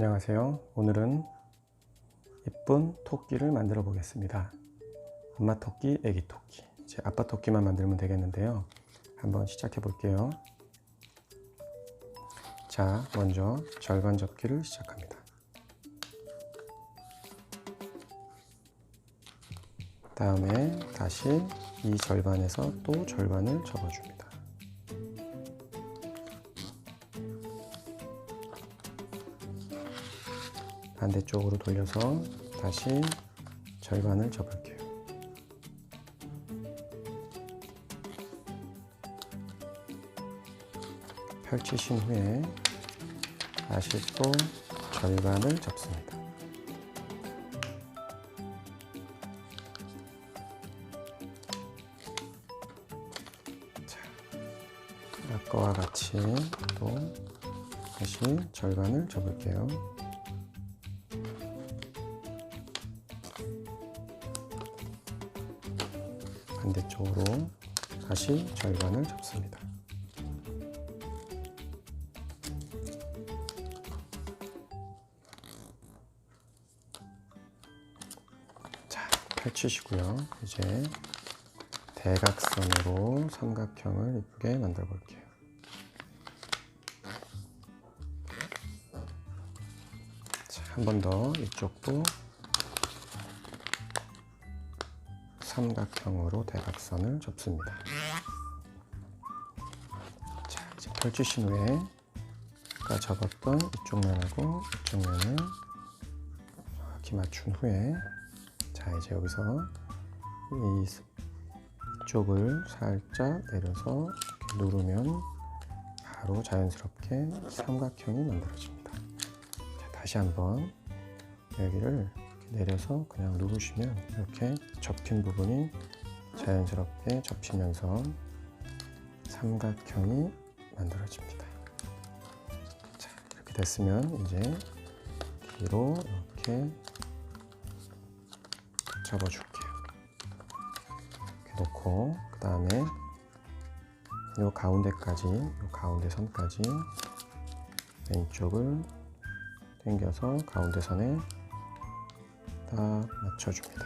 안녕하세요. 오늘은 예쁜 토끼를 만들어 보겠습니다. 엄마 토끼, 애기 토끼. 이제 아빠 토끼만 만들면 되겠는데요. 한번 시작해 볼게요. 자, 먼저 절반 접기를 시작합니다. 다음에 다시 이 절반에서 또 절반을 접어줍니다. 반대쪽으로 돌려서 다시 절반을 접을게요. 펼치신 후에 다시 또 절반을 접습니다. 자, 아까와 같이 또 다시 절반을 접을게요. 반대쪽으로 다시 절반을 접습니다. 자, 펼치시고요. 이제 대각선으로 삼각형을 이쁘게 만들어 볼게요. 자, 한 번 더 이쪽도 삼각형으로 대각선을 접습니다. 자, 이제 펼치신 후에 아까 접었던 이쪽 면하고 이쪽 면을 정확히 맞춘 후에 자, 이제 여기서 이 이쪽을 살짝 내려서 누르면 바로 자연스럽게 삼각형이 만들어집니다. 자, 다시 한번 여기를 내려서 그냥 누르시면 이렇게 접힌 부분이 자연스럽게 접히면서 삼각형이 만들어집니다. 자, 이렇게 됐으면 이제 뒤로 이렇게 접어줄게요. 이렇게 놓고 그 다음에 이 가운데까지 이 가운데 선까지 왼쪽을 당겨서 가운데 선에 딱 맞춰줍니다.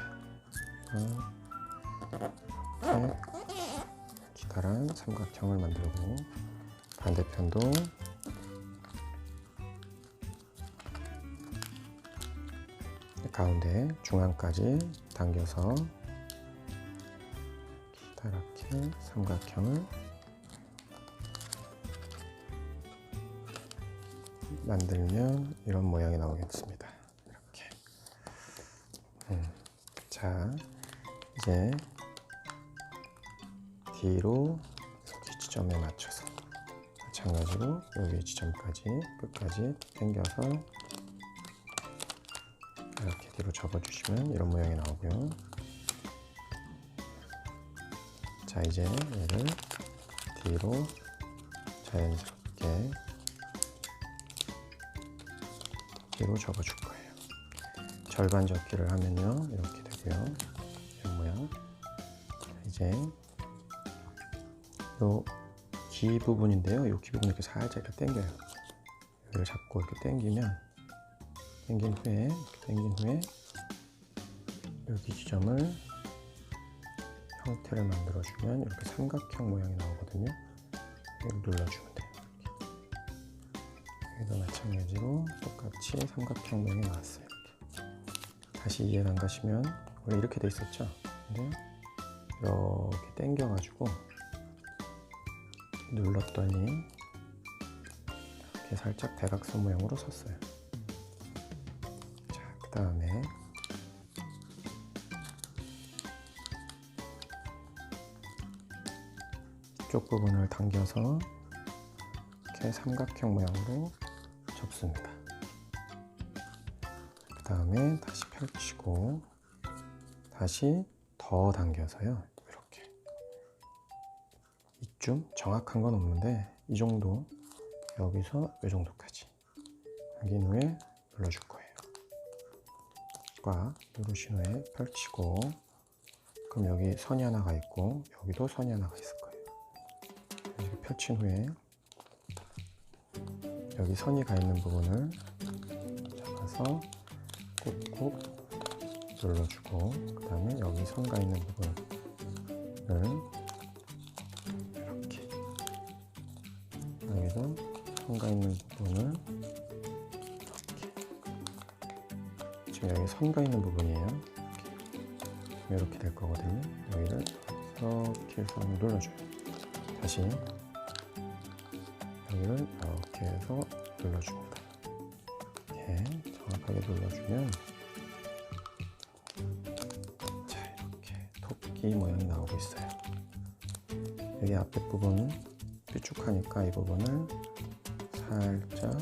기다란 삼각형을 만들고 반대편도 가운데 중앙까지 당겨서 기다랗게 삼각형을 만들면 이런 모양이 나오겠습니다. 이렇게. 음, 자, 이제 뒤로 여기 지점에 맞춰서 마찬가지로 여기 지점까지 끝까지 당겨서 이렇게 뒤로 접어주시면 이런 모양이 나오고요. 자 이제 얘를 뒤로 자연스럽게 뒤로 접어줄 거예요. 절반 접기를 하면요 이렇게 되고요. 이런 모양. 이제 요기 부분인데요. 요기 부분 이렇게 살짝 이렇게 당겨요. 여기를 잡고 이렇게 당기면 당긴 후에 당긴 후에 여기 지점을 형태를 만들어주면 이렇게 삼각형 모양이 나오거든요. 여기 눌러주면 돼요. 여기도 마찬가지로 똑같이 삼각형 모양이 나왔어요. 이렇게. 다시 이해가 안 가시면 원래 이렇게 돼 있었죠. 근데 이렇게 당겨 가지고 눌렀더니 이렇게 살짝 대각선 모양으로 섰어요. 그 다음에 이쪽 부분을 당겨서 이렇게 삼각형 모양으로 접습니다. 그 다음에 다시 펼치고 다시 더 당겨서요. 이렇게 이쯤 정확한 건 없는데 이 정도 여기서 이 정도까지 당긴 후에 눌러줄 거예요. 꽉 누르신 후에 펼치고 그럼 여기 선이 하나가 있고 여기도 선이 하나가 있을 거예요. 이렇게 펼친 후에 여기 선이 가 있는 부분을 눌러서 꾹꾹 눌러주고 그 다음에 여기 선가 있는 부분을 이렇게 여기도 선가 있는 부분을 이렇게. 지금 여기 선가 있는 부분이에요. 이렇게, 이렇게 될 거거든요. 여기를 이렇게 해서 눌러줘요. 다시 여기를 이렇게 해서 눌러줍니다. 이렇게 정확하게 눌러주면 토끼 모양이 나오고 있어요 여기 앞에 부분 삐죽하니까 이 부분을 살짝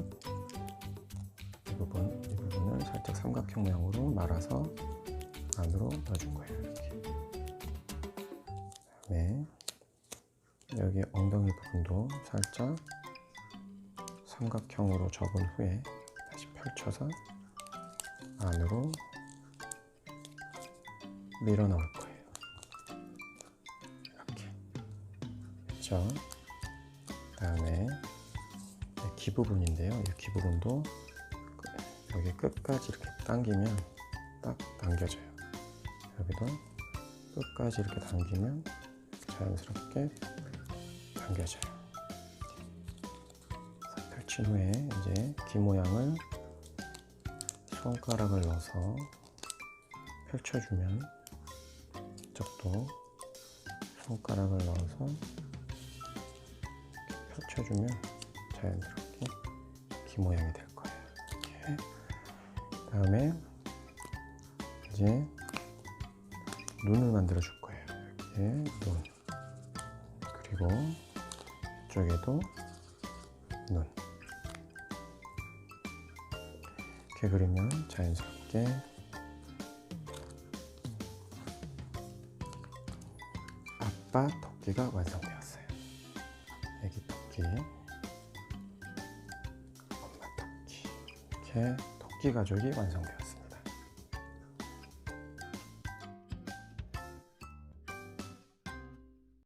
이 부분 이 부분을 살짝 삼각형 모양으로 말아서 안으로 넣어준 거예요 이렇게 그다음에 여기 엉덩이 부분도 살짝 삼각형으로 접은 후에 다시 펼쳐서 안으로 밀어 넣을 거예요. 그렇죠? 그다음에 귀 부분인데요. 이귀 부분도 그- 여기 끝까지 이렇게 당기면 딱 당겨져요. 여기도 끝까지 이렇게 당기면 자연스럽게 당겨져요. 자, 펼친 후에 이제 귀 모양을 손가락을 넣어서 펼쳐주면 이쪽도 손가락을 넣어서 펼쳐주면 자연스럽게 귀 모양이 될 거예요. 이렇게. 다음에 이제 눈을 만들어 줄 거예요. 이렇게 눈. 그리고 이쪽에도 눈. 이렇게 그리면 자연스럽게 아빠 토끼가 완성되었어요. 토끼. 이렇게 토끼 가족이 완성되었어요.